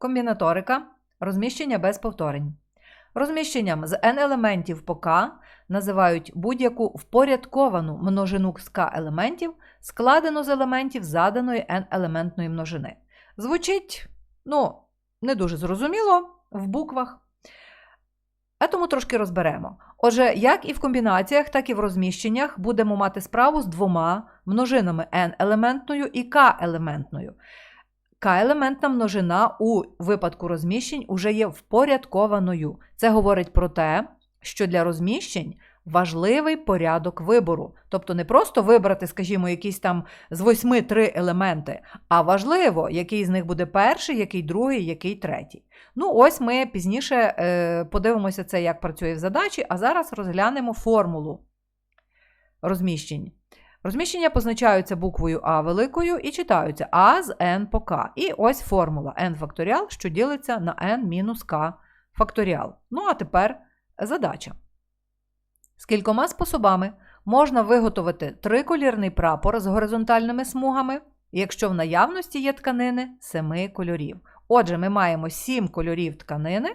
Комбінаторика розміщення без повторень. Розміщенням з n елементів по k називають будь-яку впорядковану множину з k елементів, складену з елементів заданої n елементної множини. Звучить, ну, не дуже зрозуміло в буквах. А тому трошки розберемо. Отже, як і в комбінаціях, так і в розміщеннях будемо мати справу з двома множинами n-елементною і k-елементною. К-елементна множина у випадку розміщень уже є впорядкованою. Це говорить про те, що для розміщень важливий порядок вибору. Тобто не просто вибрати, скажімо, якісь там з восьми три елементи, а важливо, який з них буде перший, який другий, який третій. Ну, ось ми пізніше е, подивимося це, як працює в задачі, а зараз розглянемо формулу розміщень. Розміщення позначаються буквою А великою і читаються А з n по k. І ось формула n факторіал, що ділиться на n мінус k факторіал. Ну, а тепер задача. З кількома способами можна виготовити триколірний прапор з горизонтальними смугами, якщо в наявності є тканини семи кольорів. Отже, ми маємо сім кольорів тканини,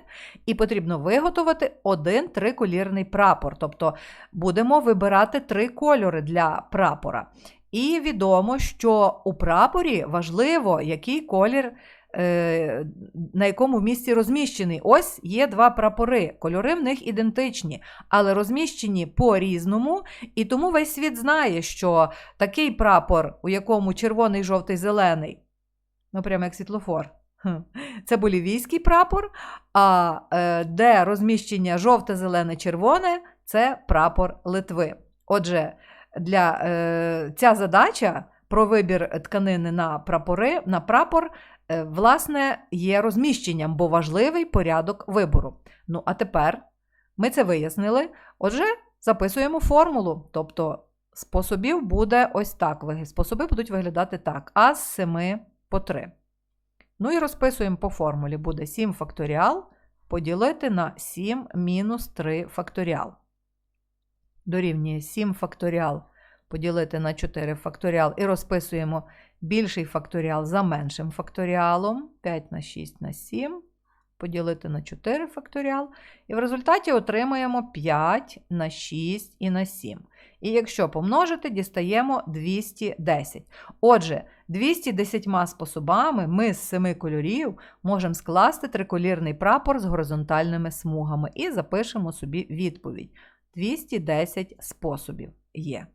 і потрібно виготовити один триколірний прапор. Тобто будемо вибирати три кольори для прапора. І відомо, що у прапорі важливо, який колір, е, на якому місці розміщений. Ось є два прапори. Кольори в них ідентичні, але розміщені по-різному. І тому весь світ знає, що такий прапор, у якому червоний, жовтий, зелений, ну прямо як світлофор. Це болівійський прапор, а е, де розміщення жовте, зелене, червоне це прапор Литви. Отже, для, е, ця задача про вибір тканини на, прапори, на прапор, е, власне, є розміщенням, бо важливий порядок вибору. Ну, а тепер ми це вияснили. Отже, записуємо формулу. Тобто способів буде ось так. Способи будуть виглядати так: А з 7 по 3. Ну і розписуємо по формулі. Буде 7 факторіал поділити на 7 мінус 3 факторіал. Дорівнює 7 факторіал поділити на 4 факторіал. І розписуємо більший факторіал за меншим факторіалом. 5 на 6 на 7. Поділити на 4 факторіал. І в результаті отримаємо 5 на 6 і на 7. І якщо помножити, дістаємо 210. Отже, 210 способами ми з семи кольорів можемо скласти триколірний прапор з горизонтальними смугами і запишемо собі відповідь. 210 способів є.